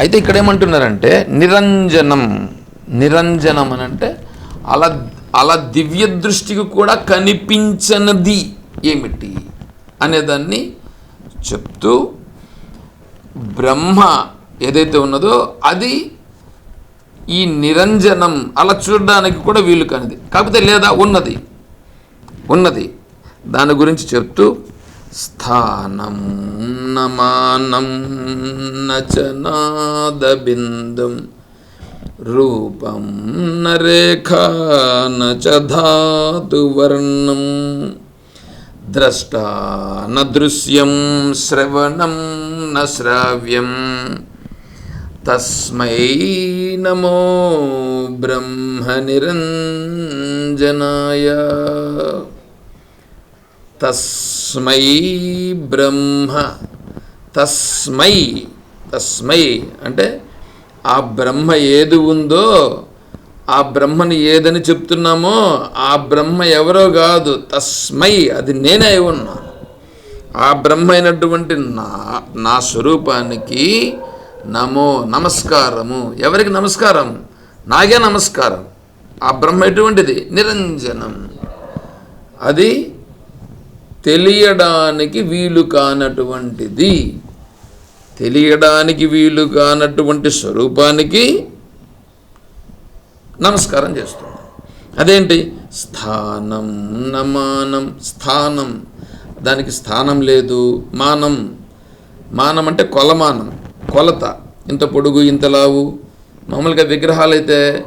అయితే ఇక్కడ ఏమంటున్నారంటే నిరంజనం నిరంజనం అని అంటే అలా అలా దివ్య దృష్టికి కూడా కనిపించనిది ఏమిటి అనేదాన్ని చెప్తూ బ్రహ్మ ఏదైతే ఉన్నదో అది ఈ నిరంజనం అలా చూడడానికి కూడా వీలు కానిది. కాకపోతే లేదా ఉన్నది ఉన్నది. దాని గురించి చెప్తూ స్థానం నమానం నచనాదబిందం రూపం నరేఖా నచ ధాతువర్ణం ద్రష్టా న శ్రవణం న తస్మై నమో బ్రహ్మ నిరంజనాయ తస్మై బ్రహ్మ. తస్మై తస్మై అంటే ఆ బ్రహ్మ ఏది ఉందో ఆ బ్రహ్మని ఏదని చెప్తున్నామో ఆ బ్రహ్మ ఎవరో కాదు తస్మై అది నేనే అయి ఉన్నాను. ఆ బ్రహ్మ అయినటువంటి నా నా స్వరూపానికి నమో నమస్కారము. ఎవరికి నమస్కారం? నాకే నమస్కారం. ఆ బ్రహ్మ ఎటువంటిది? నిరంజనం. అది తెలియడానికి వీలు కానటువంటిది. తెలియడానికి వీలు కానటువంటి స్వరూపానికి నమస్కారం చేస్తుంది అదేంటి? స్థానం నమానం. స్థానం. దానికి స్థానం లేదు. మానం. మానం అంటే కొలమానం. కొలత. ఇంత పొడుగు ఇంత లావు. మామూలుగా విగ్రహాలు అయితే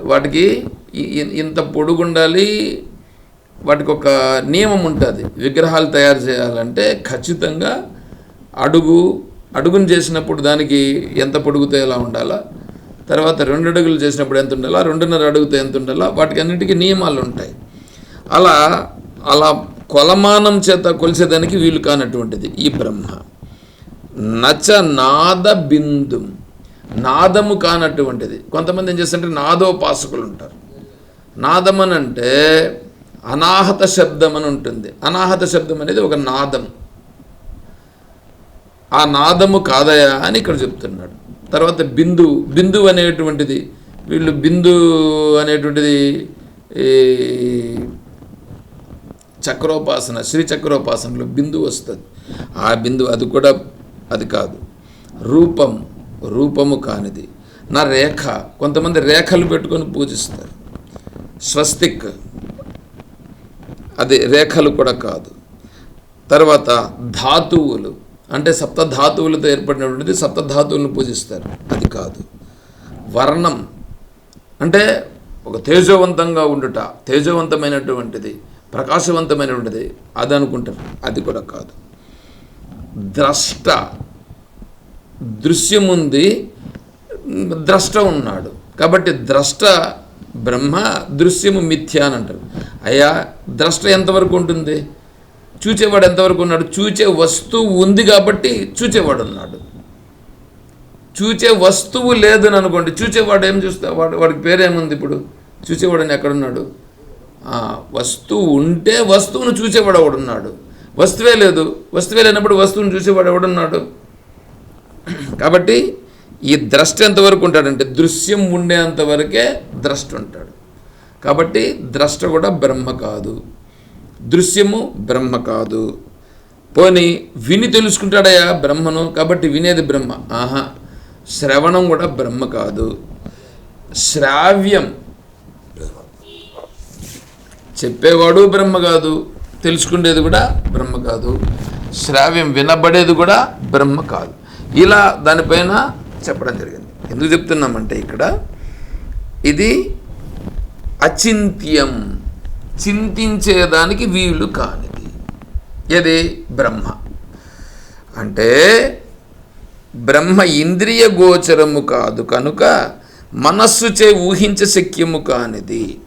వాటికి ఇంత పొడుగు ఉండాలి వాటికి ఒక నియమం ఉంటుంది. విగ్రహాలు తయారు చేయాలంటే ఖచ్చితంగా అడుగు అడుగును చేసినప్పుడు దానికి ఎంత పొడుగుతో ఎలా ఉండాలా? తర్వాత రెండు అడుగులు చేసినప్పుడు ఎంత ఉండాలా? రెండున్నర అడుగుతో ఎంత ఉండాలా? వాటికి అన్నిటికీ నియమాలు ఉంటాయి. అలా అలా కొలమానం చేత కొలిసేదానికి వీలు కానటువంటిది ఈ బ్రహ్మ. నచ నాద బిందు. నాదము కానటువంటిది. కొంతమంది ఏం చేస్తుంటే నాదోపాసకులు ఉంటారు. నాదం అని అంటే అనాహత శబ్దం అని ఉంటుంది. అనాహత శబ్దం అనేది ఒక నాదం. ఆ నాదము కాదయా అని ఇక్కడ చెప్తున్నాడు. తర్వాత బిందు బిందు అనేటువంటిది వీళ్ళు బిందు అనేటువంటిది చక్రోపాసన శ్రీ చక్రోపాసనలో బిందు వస్తుంది. ఆ బిందు అది కూడా అది కాదు. రూపం రూపము కానిది. నా రేఖ కొంతమంది రేఖలు పెట్టుకొని పూజిస్తారు. స్వస్తిక్. అది రేఖలు కూడా కాదు. తర్వాత ధాతువులు అంటే సప్త ధాతువులతో ఏర్పడినటువంటిది సప్త ధాతువులను పూజిస్తారు. అది కాదు. వర్ణం అంటే ఒక తేజోవంతంగా ఉండుట తేజోవంతమైనటువంటిది ప్రకాశవంతమైనటువంటిది అది అనుకుంటారు. అది కూడా కాదు. ద్రష్ట దృశ్యం ఉంది ద్రష్ట ఉన్నాడు. కాబట్టి ద్రష్ట బ్రహ్మ దృశ్యము మిథ్య అని అంటారు. అయ్యా ద్రష్ట ఎంతవరకు ఉంటుంది? చూచేవాడు ఎంతవరకు ఉన్నాడు? చూచే వస్తువు ఉంది కాబట్టి చూచేవాడు ఉన్నాడు. చూచే వస్తువు లేదని అనుకోండి చూచేవాడు ఏం చూస్తా? వాడు వాడికి పేరేముంది ఇప్పుడు? చూచేవాడు అని ఎక్కడున్నాడు? వస్తువు ఉంటే వస్తువును చూసేవాడు ఎవడున్నాడు? వస్తువే లేదు. వస్తువే లేనప్పుడు వస్తువును చూసేవాడు ఎవడున్నాడు? కాబట్టి ఈ ద్రష్ట ఎంతవరకు ఉంటాడంటే దృశ్యం ఉండేంత వరకే ద్రష్ట ఉంటాడు. కాబట్టి ద్రష్ట కూడా బ్రహ్మ కాదు. దృశ్యము బ్రహ్మ కాదు. పోని విని తెలుసుకుంటాడయా బ్రహ్మను? కాబట్టి వినేది బ్రహ్మ. ఆహా శ్రవణం కూడా బ్రహ్మ కాదు. శ్రావ్యం. చెప్పేవాడు బ్రహ్మ కాదు తెలుసుకునేది కూడా బ్రహ్మ కాదు. శ్రావ్యం వినబడేది కూడా బ్రహ్మ కాదు. ఇలా దానిపైన చెప్పడం జరిగింది. ఎందుకు చెప్తున్నామంటే ఇక్కడ ఇది అచింత్యం. చింతించేదానికి వీలు కానిది. ఏది? బ్రహ్మ. అంటే బ్రహ్మ ఇంద్రియ గోచరము కాదు కనుక మనస్సుచే ఊహించ శక్యము కానిది.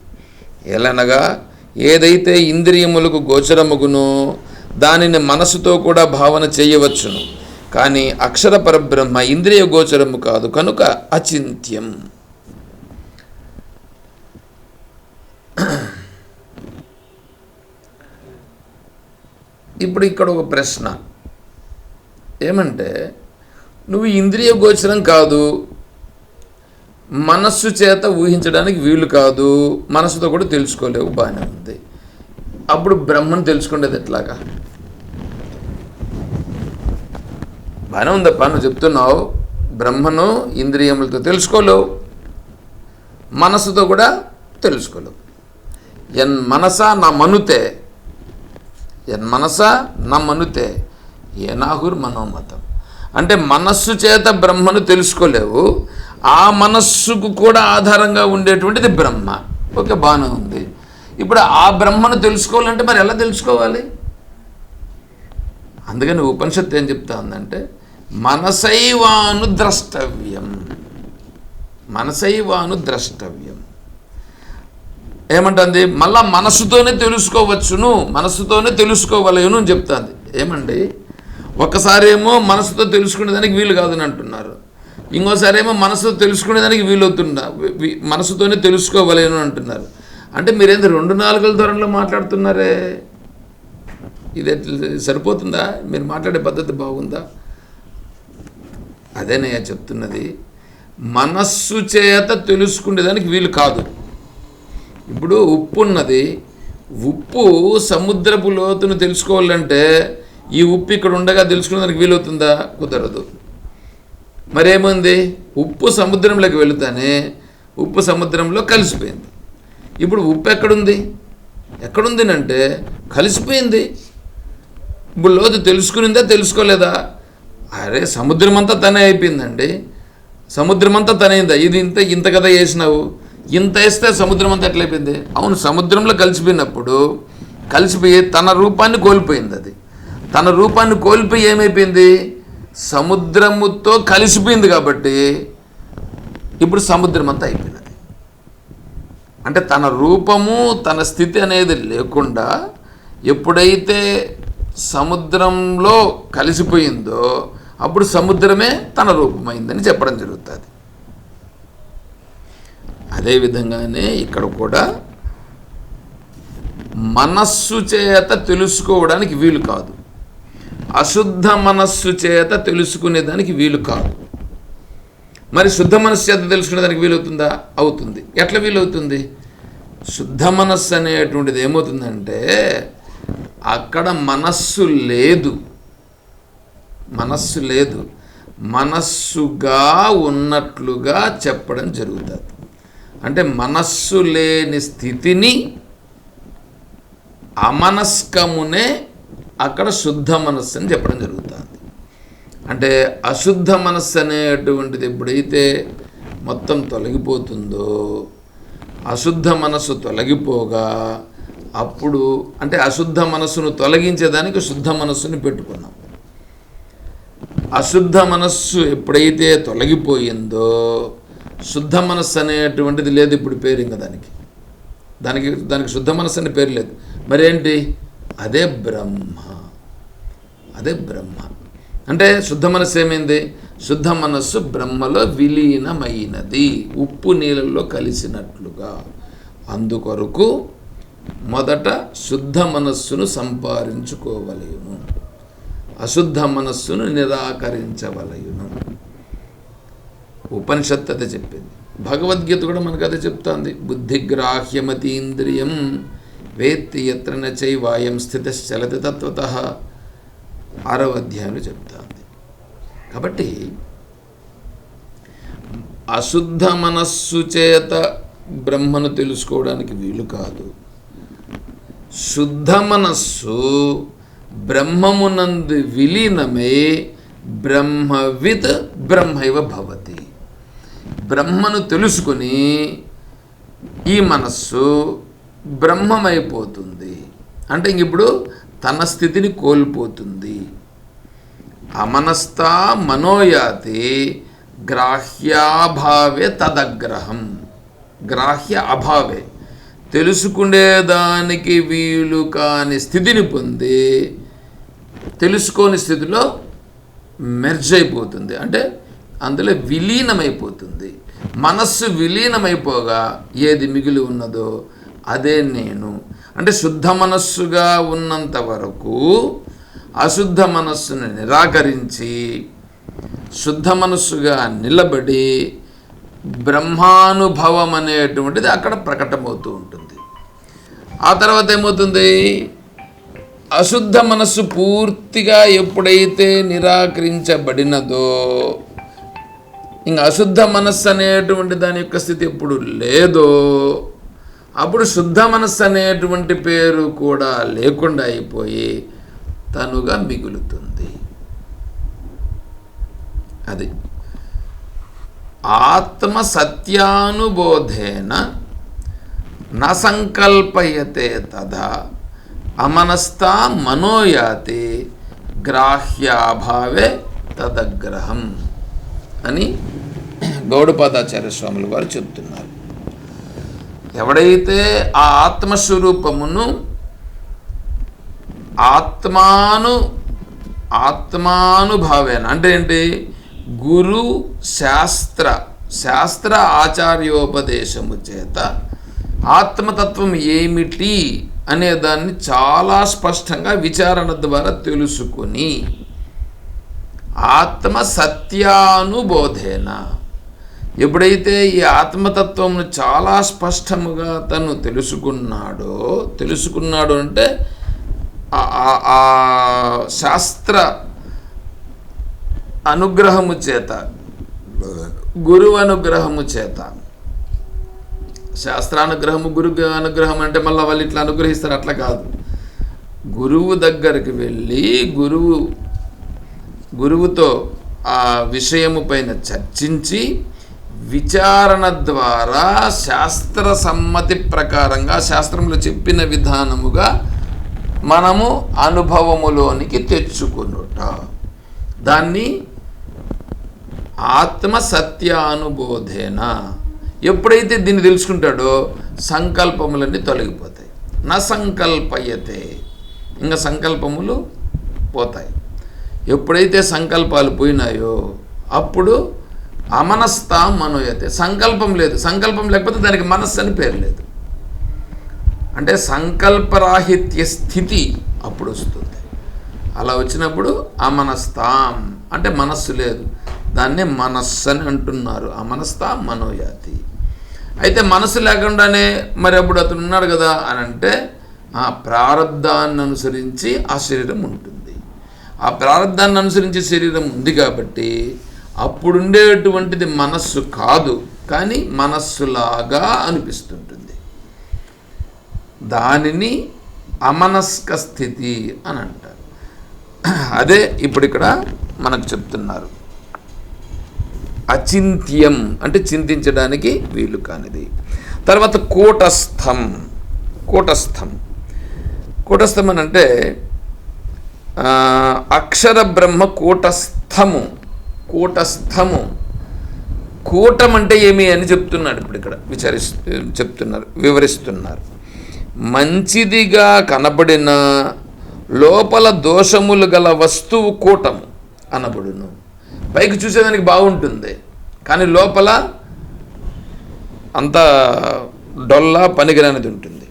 ఎలనగా ఏదైతే ఇంద్రియములకు గోచరముగునో దానిని మనసుతో కూడా భావన చేయవచ్చును. కానీ అక్షర పరబ్రహ్మ ఇంద్రియ గోచరము కాదు కనుక అచింత్యం. ఇప్పుడు ఇక్కడ ఒక ప్రశ్న. ఏమంటే నువ్వు ఇంద్రియ గోచరం కాదు మనస్సు చేత ఊహించడానికి వీలు కాదు మనసుతో కూడా తెలుసుకోలేవు బాగానే ఉంది. అప్పుడు బ్రహ్మను తెలుసుకునేది ఎట్లాగా? బాగానే ఉందప్ప నువ్వు చెప్తున్నావు. బ్రహ్మను ఇంద్రియములతో తెలుసుకోలేవు. మనసుతో కూడా తెలుసుకోలేవు. ఎన్ మనస నా మనుతే ఎన్ మనస నా మనుతే ఏనాహుర్ మనోమతం. అంటే మనస్సు చేత బ్రహ్మను తెలుసుకోలేవు. ఆ మనస్సుకు కూడా ఆధారంగా ఉండేటువంటిది బ్రహ్మ. ఓకే బాగానే ఉంది. ఇప్పుడు ఆ బ్రహ్మను తెలుసుకోవాలంటే మరి ఎలా తెలుసుకోవాలి? అందుకని ఉపనిషత్తు ఏం చెప్తా ఉందంటే మనసైవాను ద్రష్టవ్యం మనసైవాను ద్రష్టవ్యం ఏమంటుంది? మళ్ళా మనసుతోనే తెలుసుకోవచ్చును మనస్సుతోనే తెలుసుకోవలేను అని చెప్తాంది. ఏమండి? ఒకసారి ఏమో మనసుతో తెలుసుకునేదానికి వీలు కాదని అంటున్నారు. ఇంకోసారి ఏమో మనసుతో తెలుసుకునేదానికి వీలవుతున్నా మనసుతోనే తెలుసుకోవలేను అంటున్నారు. అంటే మీరేంది రెండు నాలుగుల ధోరణిలో మాట్లాడుతున్నారే? ఇది సరిపోతుందా? మీరు మాట్లాడే పద్ధతి బాగుందా? అదేనయ్యా చెప్తున్నది మనస్సు చేత తెలుసుకునేదానికి వీలు కాదు. ఇప్పుడు ఉప్పు ఉన్నది ఉప్పు సముద్రపు లోతును తెలుసుకోవాలంటే ఈ ఉప్పు ఇక్కడ ఉండగా తెలుసుకునేదానికి వీలవుతుందా? కుదరదు. మరేముంది? ఉప్పు సముద్రంలోకి వెళుతానే ఉప్పు సముద్రంలో కలిసిపోయింది. ఇప్పుడు ఉప్పు ఎక్కడుంది? ఎక్కడుందినంటే కలిసిపోయింది. ఇప్పుడు లోతు తెలుసుకునిందా తెలుసుకోలేదా? అరే సముద్రం అంతా తనే అయిపోయిందండి. సముద్రం అంతా తనైందా? ఇది ఇంత ఇంత కదా వేసినావు ఇంత వేస్తే సముద్రం అంతా ఎట్లయిపోయింది? అవును సముద్రంలో కలిసిపోయినప్పుడు కలిసిపోయి తన రూపాన్ని కోల్పోయింది అది. తన రూపాన్ని కోల్పోయి ఏమైపోయింది? సముద్రముతో కలిసిపోయింది కాబట్టి ఇప్పుడు సముద్రం అంతా అయిపోయినది అంటే తన రూపము తన స్థితి అనేది లేకుండా ఎప్పుడైతే సముద్రంలో కలిసిపోయిందో అప్పుడు సముద్రమే తన రూపమైందని చెప్పడం జరుగుతుంది. అదేవిధంగానే ఇక్కడ కూడా మనస్సు చేత తెలుసుకోవడానికి వీలు కాదు. అశుద్ధ మనస్సు చేత తెలుసుకునేదానికి వీలు కాదు. మరి శుద్ధ మనస్సు చేత తెలుసుకునేదానికి వీలవుతుందా? అవుతుంది. ఎట్లా వీలవుతుంది? శుద్ధ మనస్సు అనేటువంటిది ఏమవుతుందంటే అక్కడ మనస్సు లేదు. మనస్సు లేదు. మనస్సుగా ఉన్నట్లుగా చెప్పడం జరుగుతుంది. అంటే మనస్సు లేని స్థితిని అమనస్కమునే అక్కడ శుద్ధ మనస్సు అని చెప్పడం జరుగుతుంది. అంటే అశుద్ధ మనస్సు అనేటువంటిది ఎప్పుడైతే మొత్తం తొలగిపోతుందో అశుద్ధ మనస్సు తొలగిపోగా అప్పుడు అంటే అశుద్ధ మనస్సును తొలగించేదానికి శుద్ధ మనస్సుని పెట్టుకున్నాం. అశుద్ధ మనస్సు ఎప్పుడైతే తొలగిపోయిందో శుద్ధ మనస్సు అనేటువంటిది లేదు ఇప్పుడు పేరు ఇంకా దానికి. దానికి దానికి శుద్ధ మనస్సు అనే పేరు లేదు. మరేంటి? అదే బ్రహ్మ. అదే బ్రహ్మ. అంటే శుద్ధ మనస్సు ఏమైంది? శుద్ధ మనస్సు బ్రహ్మలో విలీనమైనది. ఉప్పు నీళ్ళల్లో కలిసినట్లుగా. అందుకొరకు మొదట శుద్ధ మనస్సును సంపాదించుకోవలేను అశుద్ధ మనస్సును నిరాకరించవలయును. ఉపనిషత్తు అదే చెప్పింది. భగవద్గీత కూడా మనకు అదే చెప్తాంది. బుద్ధిగ్రాహ్యమతీంద్రియం వేత్తి ఎత్ర నైవాయం స్థితశ్చలతి తత్వత ఆరవ అధ్యాయంలో చెప్తాంది. కాబట్టి అశుద్ధ మనస్సు చేత బ్రహ్మను తెలుసుకోవడానికి వీలు కాదు. శుద్ధ మనస్సు బ్రహ్మమునందు విలీనమై బ్రహ్మవిత్ బ్రహ్మైవ భవతి. బ్రహ్మను తెలుసుకుని ఈ మనస్సు బ్రహ్మమైపోతుంది. అంటే ఇంక ఇప్పుడు తన స్థితిని కోల్పోతుంది. అమనస్తా మనోయాతి గ్రాహ్యాభావే తదగ్రహం. గ్రాహ్య అభావే. తెలుసుకునేదానికి వీలు కాని స్థితిని పొంది తెలుసుకోని స్థితిలో మెర్జ్ అయిపోతుంది. అంటే అందులో విలీనమైపోతుంది. మనస్సు విలీనమైపోగా ఏది మిగిలి ఉన్నదో అదే నేను. అంటే శుద్ధ మనస్సుగా ఉన్నంత వరకు అశుద్ధ మనస్సును నిరాకరించి శుద్ధ మనస్సుగా నిలబడి బ్రహ్మానుభవం అనేటువంటిది అక్కడ ప్రకటమవుతూ ఉంటుంది. ఆ తర్వాత ఏమవుతుంది? అశుద్ధ మనస్సు పూర్తిగా ఎప్పుడైతే నిరాకరించబడినదో ఇంకా అశుద్ధ మనస్సు అనేటువంటి దాని యొక్క స్థితి ఎప్పుడు లేదో అప్పుడు శుద్ధ మనస్సు అనేటువంటి పేరు కూడా లేకుండా అయిపోయి తనుగా మిగులుతుంది. అది. ఆత్మ సత్యానుబోధేన న సంకల్పయతే తదా. అమనస్థా మనోయాతి గ్రాహ్యాభావే తదగ్రహం అని గౌడపాదాచార్య స్వాములు వారు చెప్తున్నారు ఎవడైతే ఆ ఆత్మస్వరూపమును ఆత్మాను ఆత్మానుభావేన అంటే ఏంటి? గురు శాస్త్ర శాస్త్ర ఆచార్యోపదేశము చేత ఆత్మతత్వం ఏమిటి? అనేదాన్ని చాలా స్పష్టంగా విచారణ ద్వారా తెలుసుకొని ఆత్మ సత్యానుబోధేన. ఎప్పుడైతే ఈ ఆత్మతత్వంను చాలా స్పష్టముగా తను తెలుసుకున్నాడో తెలుసుకున్నాడు అంటే ఆ శాస్త్ర అనుగ్రహము చేత గురువు అనుగ్రహము చేత శాస్త్రానుగ్రహము గురు అనుగ్రహం అంటే మళ్ళీ వాళ్ళు ఇట్లా అనుగ్రహిస్తారు అట్లా కాదు. గురువు దగ్గరికి వెళ్ళి గురువు గురువుతో ఆ విషయము పైన చర్చించి విచారణ ద్వారా శాస్త్ర సమ్మతి ప్రకారంగా శాస్త్రంలో చెప్పిన విధానముగా మనము అనుభవములోనికి తెచ్చుకునుట. దాన్ని ఆత్మ సత్యానుబోధేన. ఎప్పుడైతే దీన్ని తెలుసుకుంటాడో సంకల్పములన్నీ తొలగిపోతాయి. నా సంకల్పయ్యతే ఇంకా సంకల్పములు పోతాయి. ఎప్పుడైతే సంకల్పాలు పోయినాయో అప్పుడు అమనస్తా మనోయతే. సంకల్పం లేదు. సంకల్పం లేకపోతే దానికి మనస్సు అని పేరు లేదు. అంటే సంకల్పరాహిత్య స్థితి అప్పుడు వస్తుంది. అలా వచ్చినప్పుడు అమనస్తాం. అంటే మనస్సు లేదు. దాన్నే మనస్సు అని అంటున్నారు. అమనస్తాం మనోయాతి అయితే మనసు లేకుండానే మరి అప్పుడు అతను ఉన్నాడు కదా అని అంటే ఆ ప్రారంధాన్ని అనుసరించి ఆ శరీరం ఉంటుంది. ఆ ప్రారంధాన్ని అనుసరించి శరీరం ఉంది కాబట్టి అప్పుడుండేటువంటిది మనస్సు కాదు. కానీ మనస్సులాగా అనిపిస్తుంటుంది. దానిని అమనస్క స్థితి అని అంటారు. అదే ఇప్పుడు ఇక్కడ మనకు చెప్తున్నారు. అచింత్యం అంటే చింతించడానికి వీలు కానిది. తర్వాత కూటస్థం కూటస్థం. కూటస్థం అని అంటే అక్షర బ్రహ్మ కూటస్థము కూటస్థము. కూటం అంటే ఏమి అని చెప్తున్నాడు ఇప్పుడు ఇక్కడ విచారిస్ చెప్తున్నారు వివరిస్తున్నారు. మంచిదిగా కనబడిన లోపల దోషములు గల వస్తువు కూటము అనబడును. పైకి చూసేదానికి బాగుంటుంది. కానీ లోపల అంత డొల్లా పనికిరానిది ఉంటుంది.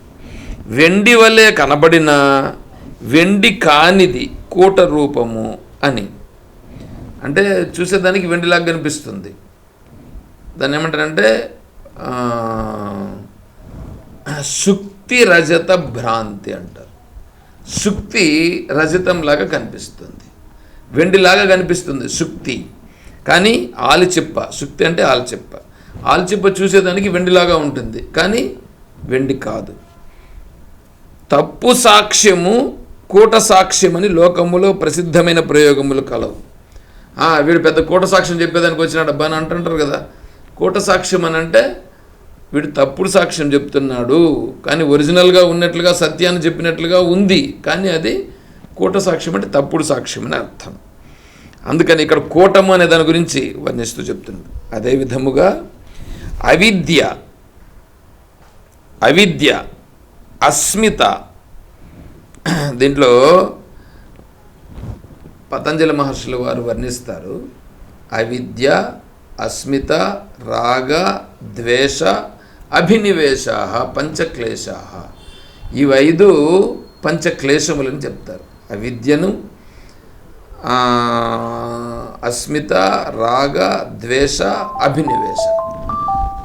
వెండి వలె కనబడిన వెండి కానిది కూట రూపము అని. అంటే చూసేదానికి వెండిలాగా కనిపిస్తుంది. దాన్ని ఏమంటారంటే శుక్తి రజత భ్రాంతి అంటారు. శుక్తి రజతంలాగా కనిపిస్తుంది. వెండిలాగా కనిపిస్తుంది శుక్తి కానీ ఆలిచిప్ప శుక్తి అంటే ఆలిచిప్ప. ఆలిచిప్ప చూసేదానికి వెండిలాగా ఉంటుంది కానీ వెండి కాదు. తప్పు సాక్ష్యము కూట సాక్ష్యమని లోకములో ప్రసిద్ధమైన ప్రయోగములు కలవు. వీడు పెద్ద కూట సాక్ష్యం చెప్పేదానికి వచ్చినాడు అబ్బా అని అంటుంటారు కదా. కూట సాక్ష్యం అని అంటే వీడు తప్పుడు సాక్ష్యం చెప్తున్నాడు కానీ ఒరిజినల్గా ఉన్నట్లుగా సత్యాన్ని చెప్పినట్లుగా ఉంది. కానీ అది కూట సాక్ష్యం అంటే తప్పుడు సాక్ష్యం అని అర్థం. అందుకని ఇక్కడ కూటము అనే దాని గురించి వర్ణిస్తూ చెప్తుంది. అదే విధముగా అవిద్య అవిద్య అస్మిత దీంట్లో పతంజలి మహర్షుల వారు వర్ణిస్తారు. అవిద్య అస్మిత రాగ ద్వేష అభినివేశ పంచక్లేశ ఇవి ఐదు పంచక్లేశములని చెప్తారు. అవిద్యను అస్మిత రాగ ద్వేష అభినివేశ.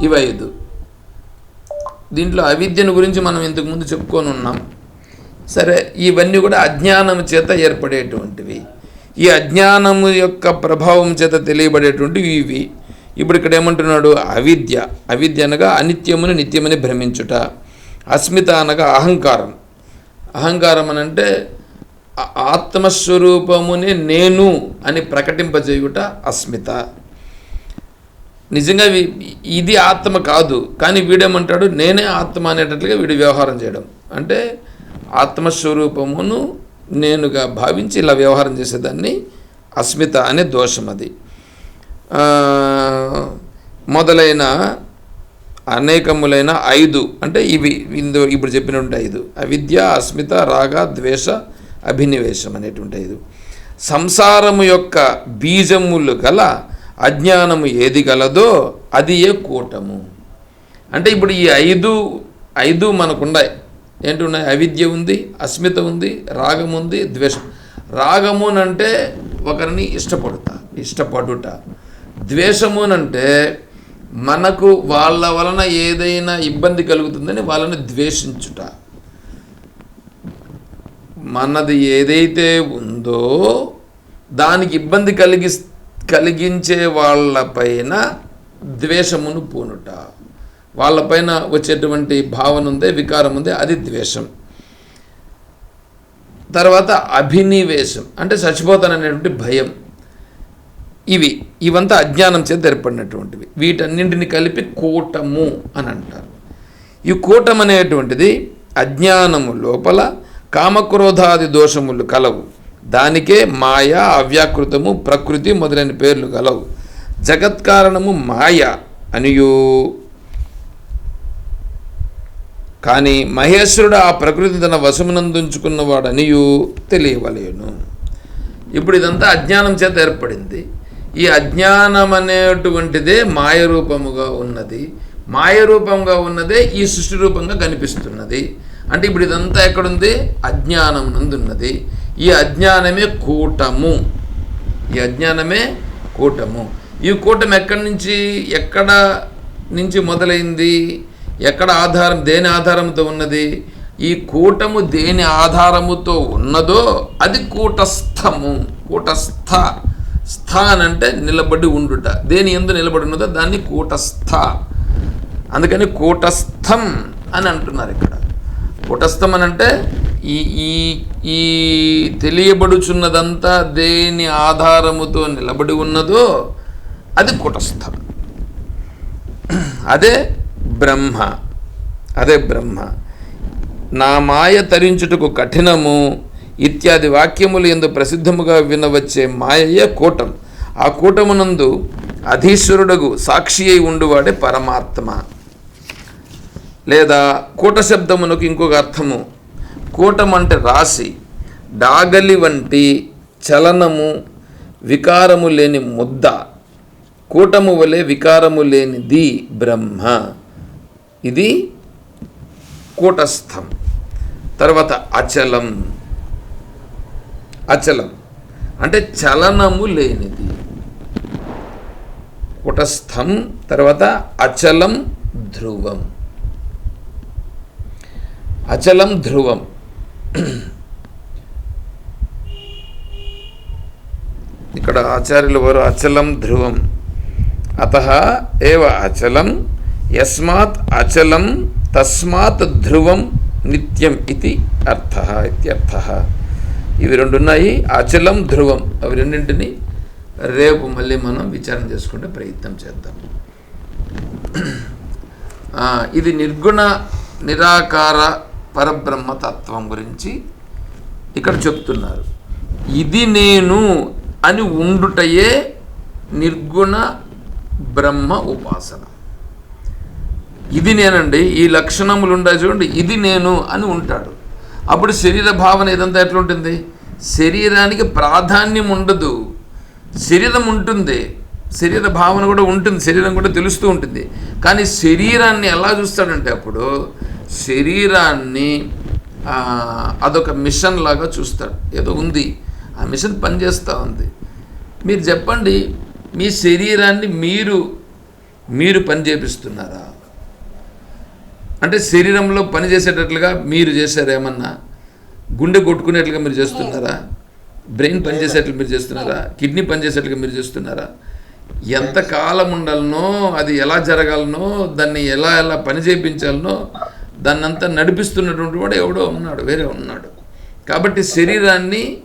ఇవి ఐదు. దీంట్లో అవిద్యను గురించి మనం ఇంతకుముందు చెప్పుకొని ఉన్నాం. సరే ఇవన్నీ కూడా అజ్ఞానం చేత ఏర్పడేటువంటివి. ఈ అజ్ఞానము యొక్క ప్రభావం చేత తెలియబడేటువంటివి ఇవి. ఇప్పుడు ఇక్కడ ఏమంటున్నాడు? అవిద్య. అవిద్య అనగా అనిత్యముని నిత్యమని భ్రమించుట. అస్మిత అనగా అహంకారం. అహంకారం అని అంటే ఆత్మస్వరూపమునే నేను అని ప్రకటింపజేయుట అస్మిత. నిజంగా ఇది ఆత్మ కాదు కానీ వీడేమంటాడు నేనే ఆత్మ అనేటట్లుగా వీడు వ్యవహారం చేయడం. అంటే ఆత్మస్వరూపమును నేనుగా భావించి ఇలా వ్యవహారం చేసేదాన్ని అస్మిత అనే దోషం అది. మొదలైన అనేకములైన ఐదు అంటే ఇవి ఇందు ఇప్పుడు చెప్పినటువంటి ఐదు. అవిద్య అస్మిత రాగ ద్వేష అభినివేశం అనేటువంటిది. సంసారము యొక్క బీజములు గల అజ్ఞానము ఏది గలదో అది ఏ కూటము. అంటే ఇప్పుడు ఈ ఐదు ఐదు మనకున్నాయి ఏంటి ఉన్నాయి అవిద్య ఉంది అస్మిత ఉంది రాగం ఉంది ద్వేషం. రాగమునంటే ఒకరిని ఇష్టపడుట ఇష్టపడుట. ద్వేషమునంటే మనకు వాళ్ళ వలన ఏదైనా ఇబ్బంది కలుగుతుందని వాళ్ళని ద్వేషించుట. మనది ఏదైతే ఉందో దానికి ఇబ్బంది కలిగి కలిగించే వాళ్ళపైన ద్వేషమును పూనుట. వాళ్ళపైన వచ్చేటువంటి భావన ఉందే వికారం ఉందే అది ద్వేషం. తర్వాత అభినివేశం అంటే చచ్చిపోతాననేటువంటి భయం. ఇవి ఇవంతా అజ్ఞానం చేత ఏర్పడినటువంటివి. వీటన్నింటిని కలిపి కూటము అని అంటారు. ఈ కూటం అనేటువంటిది అజ్ఞానము లోపల కామక్రోధాది దోషములు కలవు. దానికే మాయ అవ్యాకృతము ప్రకృతి మొదలైన పేర్లు కలవు. జగత్కారణము మాయ అనియు. కానీ మహేశ్వరుడు ఆ ప్రకృతి తన వశమునందుంచుకున్నవాడనియు తెలియవలేను. ఇప్పుడు ఇదంతా అజ్ఞానం చేత ఏర్పడింది. ఈ అజ్ఞానం అనేటువంటిదే మాయరూపముగా ఉన్నది. మాయరూపంగా ఉన్నదే ఈ సృష్టి రూపంగా కనిపిస్తున్నది. అంటే ఇప్పుడు ఇదంతా ఎక్కడుంది? అజ్ఞానం నందున్నది. ఈ అజ్ఞానమే కూటము. ఈ అజ్ఞానమే కూటము. ఈ కూటం ఎక్కడి నుంచి ఎక్కడ నుంచి మొదలైంది? ఎక్కడ ఆధారం దేని ఆధారంతో ఉన్నది? ఈ కూటము దేని ఆధారముతో ఉన్నదో అది కూటస్థము. కూటస్థ. స్థ అని అంటే నిలబడి ఉండుట. దేని ఎందు నిలబడి ఉన్నదో దాన్ని కూటస్థ. అందుకని కూటస్థం అని అంటున్నారు ఇక్కడ. కూటస్థం అని అంటే ఈ ఈ ఈ తెలియబడుచున్నదంతా దేని ఆధారముతో నిలబడి ఉన్నదో అది కుటస్థం. అదే బ్రహ్మ. అదే బ్రహ్మ. నా మాయ తరించుటకు కఠినము ఇత్యాది వాక్యములు ఎందు ప్రసిద్ధముగా వినవచ్చే మాయయే కూటం. ఆ కూటమునందు అధీశ్వరుడగు సాక్షి అయి ఉండువాడే పరమాత్మ. లేదా కూట శబ్దమునకు ఇంకొక అర్థము. కూటం అంటే రాశి డాగలి వంటి చలనము వికారము లేని ముద్ద. కూటము వలె వికారము లేనిది బ్రహ్మ. ఇది కూటస్థం. తర్వాత అచలం. అచలం. అంటే చలనము లేనిది. కూటస్థం తర్వాత అచలం ధ్రువం. అచలం ధ్రువం. ఇక్కడ ఆచార్యులు వారు అచలం ధ్రువం. అత ఏవ అచలం? యస్మాత్ అచలం తస్మాత్ ధ్రువం నిత్యం ఇది అర్థ ఇత్యర్థ ఇవి రెండు ఉన్నాయి అచలం ధ్రువం. అవి రెండింటిని రేపు మళ్ళీ మనం విచారణ చేసుకుంటే ప్రయత్నం చేద్దాం. ఇది నిర్గుణ నిరాకార పరబ్రహ్మతత్వం గురించి ఇక్కడ చెప్తున్నారు. ఇది నేను అని ఉండుటయే నిర్గుణ బ్రహ్మ ఉపాసన. ఇది నేనండి ఈ లక్షణములు ఉంటాయి చూడండి ఇది నేను అని ఉంటాడు. అప్పుడు శరీర భావన ఇదంతా ఎట్లుంటుంది? శరీరానికి ప్రాధాన్యం ఉండదు. శరీరం ఉంటుంది శరీర భావన కూడా ఉంటుంది శరీరం కూడా తెలుస్తూ ఉంటుంది. కానీ శరీరాన్ని ఎలా చూస్తాడంటే అప్పుడు శరీరాన్ని అదొక మిషన్ లాగా చూస్తాడు ఏదో ఉంది. ఆ మిషన్ పనిచేస్తూ ఉంది. మీరు చెప్పండి మీ శరీరాన్ని మీరు మీరు పని చేపిస్తున్నారా? అంటే శరీరంలో పని చేసేటట్లుగా మీరు చేశారు ఏమన్నా? గుండె కొట్టుకునేట్లుగా మీరు చేస్తున్నారా? బ్రెయిన్ పనిచేసేట్లు మీరు చేస్తున్నారా? కిడ్నీ పనిచేసేట్లుగా మీరు చేస్తున్నారా? ఎంత కాలం ఉండాలనో అది ఎలా జరగాలనో దాన్ని ఎలా ఎలా పని చేయించాలనో దాన్నంతా నడిపిస్తున్నటువంటి వాడు ఎవడో ఉన్నాడు వేరే ఉన్నాడు. కాబట్టి శరీరాన్ని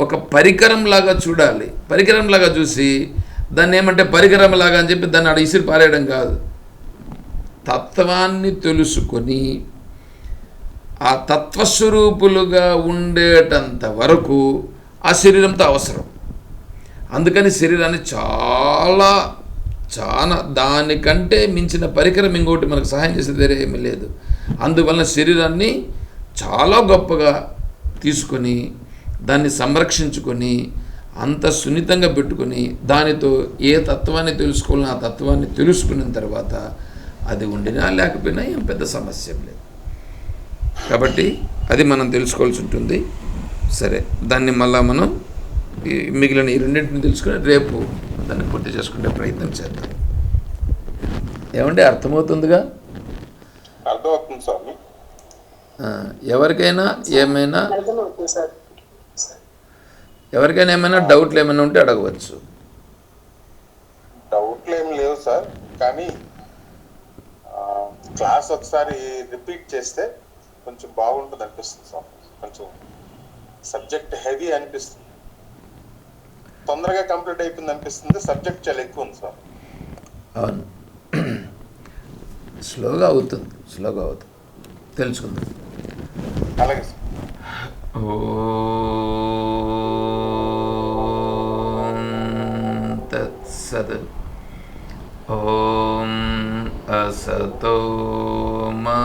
ఒక పరికరం లాగా చూడాలి. పరికరంలాగా చూసి దాన్ని ఏమంటే పరికరంలాగా అని చెప్పి దాన్ని ఆడ ఇసిరి పారేయడం కాదు. తత్వాన్ని తెలుసుకొని ఆ తత్వస్వరూపులుగా ఉండేటంత వరకు ఆ శరీరంతో అవసరం. అందుకని శరీరాన్ని చాలా చాలా దానికంటే మించిన పరికరం ఇంకోటి మనకు సహాయం చేసే వేరే ఏమీ లేదు. అందువలన శరీరాన్ని చాలా గొప్పగా తీసుకొని దాన్ని సంరక్షించుకొని అంత సున్నితంగా పెట్టుకొని దానితో ఏ తత్వాన్ని తెలుసుకోవాలని ఆ తత్వాన్ని తెలుసుకున్న తర్వాత అది ఉండినా లేకపోయినా ఏం పెద్ద సమస్య లేదు. కాబట్టి అది మనం తెలుసుకోవాల్సి ఉంటుంది. సరే దాన్ని మళ్ళా మనం మిగిలిన ఈ రెండింటిని తెలుసుకుని రేపు దాన్ని పూర్తి చేసుకునే ప్రయత్నం చేద్దాం. ఏమంటే అర్థమవుతుందిగా? అర్థమవుతుంది స్వామి. ఎవరికైనా ఏమైనా సార్ ఎవరికైనా ఏమైనా డౌట్లు ఏమైనా ఉంటే అడగవచ్చు. డౌట్లు ఏం లేవు సార్ కానీ ఆ, క్లాస్ ఒకసారి రిపీట్ చేస్తే కొంచెం బాగుంటుంది అనిపిస్తుంది స్వామి. కొంచెం సబ్జెక్ట్ హెవీ అనిపిస్తుంది. తొందరగా కంప్లీట్ అయిపోయింది అనిపిస్తుంది. సబ్జెక్ట్ చాలా ఎక్కువ ఉంది స్వామి అవును. స్లోగా అవుతుంది. స్లోగా అవుతుంది. తెలుసుకుందాం. అలాగే సార్. ఓం తత్సత్ ఓం అసతో మా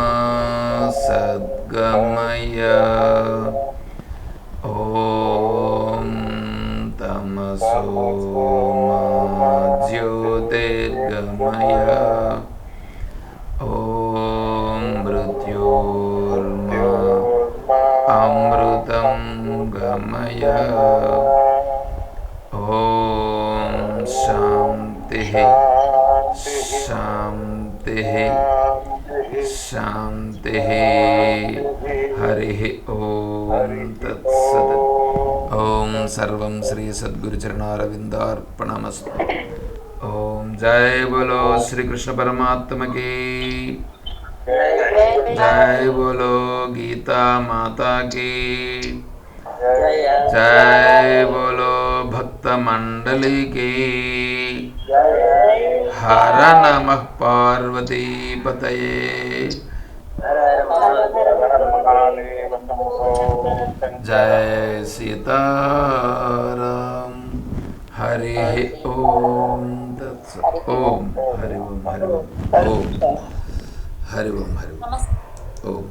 సద్గమయ. ఓం Oh. श्री सदगुरु चरणारविंदार्पणमस्तु ओम जय बोलो श्री कृष्ण परमात्म की जय बोलो गीता माता की जय बोलो भक्त मंडली की हर नमः पार्वती पतये जय सीताराम हरि ओम तत्सत् ओम हरि ओम हरि ओम ओम हरि ओम हरि ओम ओम